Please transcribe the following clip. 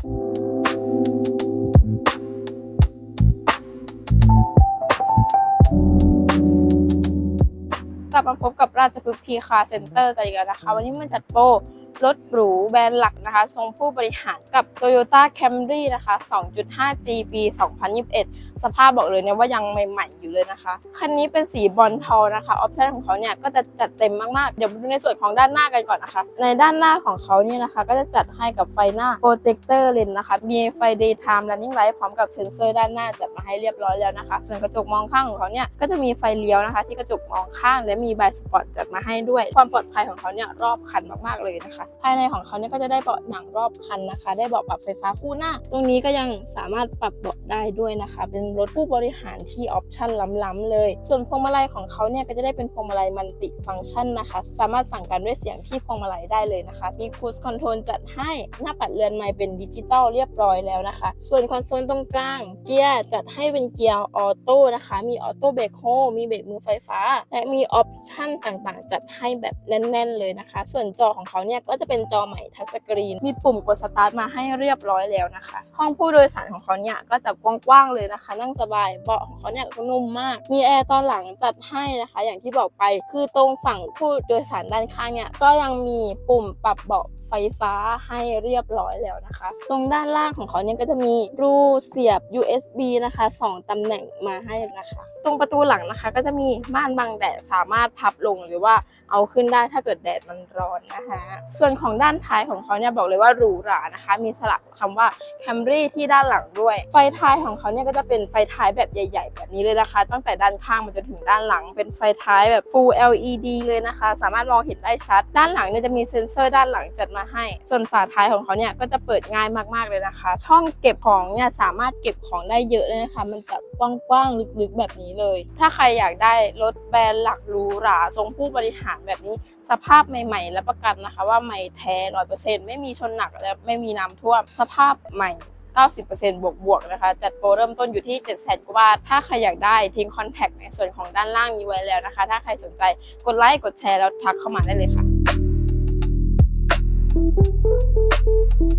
กลับมาพบกับราชพฤกษ์พีคาเซ็นเตอร์กันอีกแล้วนะคะ วันนี้มันจัดโปร รถหรูแบรนด์หลักนะคะ ทรงผู้บริหารกับ Toyota Camry นะคะ 2.5G ปี 2021 สภาพบอกเลยเนี่ยว่ายังใหม่ๆอยู่เลยนะคะ คันนี้เป็นสีบอลทานะคะ ออปชั่นของเขาเนี่ยก็จะจัดเต็มมากๆ เดี๋ยวมาดูในส่วนของด้านหน้ากันก่อนนะคะ ในด้านหน้าของเขาเนี่ยนะคะ ก็จะจัดให้กับไฟหน้าโปรเจคเตอร์เลนนะคะ มีไฟ daytime running light พร้อมกับเซ็นเซอร์ด้านหน้าจัดมาให้เรียบร้อยแล้วนะคะ ส่วนกระจกมองข้างของเขาเนี่ยก็จะมีไฟเลี้ยวนะคะ ที่กระจกมองข้างและมีบายสปอร์ตจัดมาให้ด้วย ความปลอดภัยของเขาเนี่ยรอบคันมากๆเลยนะคะภายในของเขาเนี่ยก็จะได้เบาะหนังรอบคันนะคะ ได้เบาะปรับไฟฟ้าคู่หน้า ตรงนี้ก็ยังสามารถปรับเบาะได้ด้วยนะคะ เป็นรถผู้บริหารที่ออปชั่นล้ำๆเลย ส่วนพวงมาลัยของเขาเนี่ยก็จะได้เป็นพวงมาลัยมันติฟังก์ชันนะคะ สามารถสั่งการด้วยเสียงที่พวงมาลัยได้เลยนะคะ มีคูสคอนโทรลจัดให้หน้าปัดเรือนไม้เป็นดิจิตอลเรียบร้อยแล้วนะคะ ส่วนคอนโซลตรงกลาง เกียร์จัดให้เป็นเกียร์ออโต้นะคะ มีออโต้เบรกโฮมีเบรกมือไฟฟ้า และมีออปชั่นต่างๆ จัดให้แบบแน่น ๆ เลยนะคะ ส่วนจอของเขาเนี่ยก็จะเป็นจอใหม่ทัชสกรีน มีปุ่มกดสตาร์ทมาให้เรียบร้อยแล้วนะคะ ห้องผู้โดยสารของเขาเนี่ยก็จะกว้างๆเลยนะคะ นั่งสบาย เบาะของเขาเนี่ยก็นุ่มมาก มีแอร์ตอนหลังจัดให้นะคะ อย่างที่บอกไป คือตรงฝั่งผู้โดยสารด้านข้างเนี่ยก็ยังมีปุ่มปรับเบาะ ไฟฟ้าให้เรียบร้อยแล้วนะคะ ตรงด้านล่างของเขาเนี่ยก็จะมีรูเสียบ USB นะคะสองตำแหน่งมาให้นะคะ ตรงประตูหลังนะคะ ก็จะมีม่านบังแดดสามารถพับลงหรือว่าเอาขึ้นได้ถ้าเกิดแดดมันร้อนนะคะส่วนของด้านท้ายของเขาเนี่ยบอกเลยว่าหรูหรานะคะ มีสลักคำว่า Camry ที่ด้านหลังด้วย ไฟท้ายของเขาเนี่ยก็จะเป็นไฟท้ายแบบใหญ่ ๆ แบบนี้เลยนะคะ ตั้งแต่ด้านข้างมาจนถึงด้านหลัง เป็นไฟท้ายแบบ Full LED เลยนะคะ สามารถมองเห็นได้ชัด ด้านหลังเนี่ยจะมีเซ็นเซอร์ด้านหลังจัดมาให้ ส่วนฝาท้ายของเขาเนี่ยก็จะเปิดง่ายมากๆเลยนะคะ ช่องเก็บของเนี่ยสามารถเก็บของได้เยอะเลยนะคะ มันจะกว้างๆลึกๆแบบนี้เลย ถ้าใครอยากได้รถแบรนด์หลักหรูหราทรงผู้บริหารแบบนี้ สภาพใหม่ๆและประกันนะคะ ว่าใหม่แท้ร้อยเปอร์เซ็นต์ไม่มีชนหนักและไม่มีน้ำท่วมสภาพใหม่90%บวกบวกๆนะคะ จัดโปรเริ่มต้นอยู่ที่ 7 0 0 0 0กว่าบาท ถ้าใครอยากได้ทิ้งคอนแทคในส่วนของด้านล่างนี้ไว้แล้วนะคะ ถ้าใครสนใจกดไลค์ กดแชร์ แล้วทักเข้ามาได้เลยค่ะ Música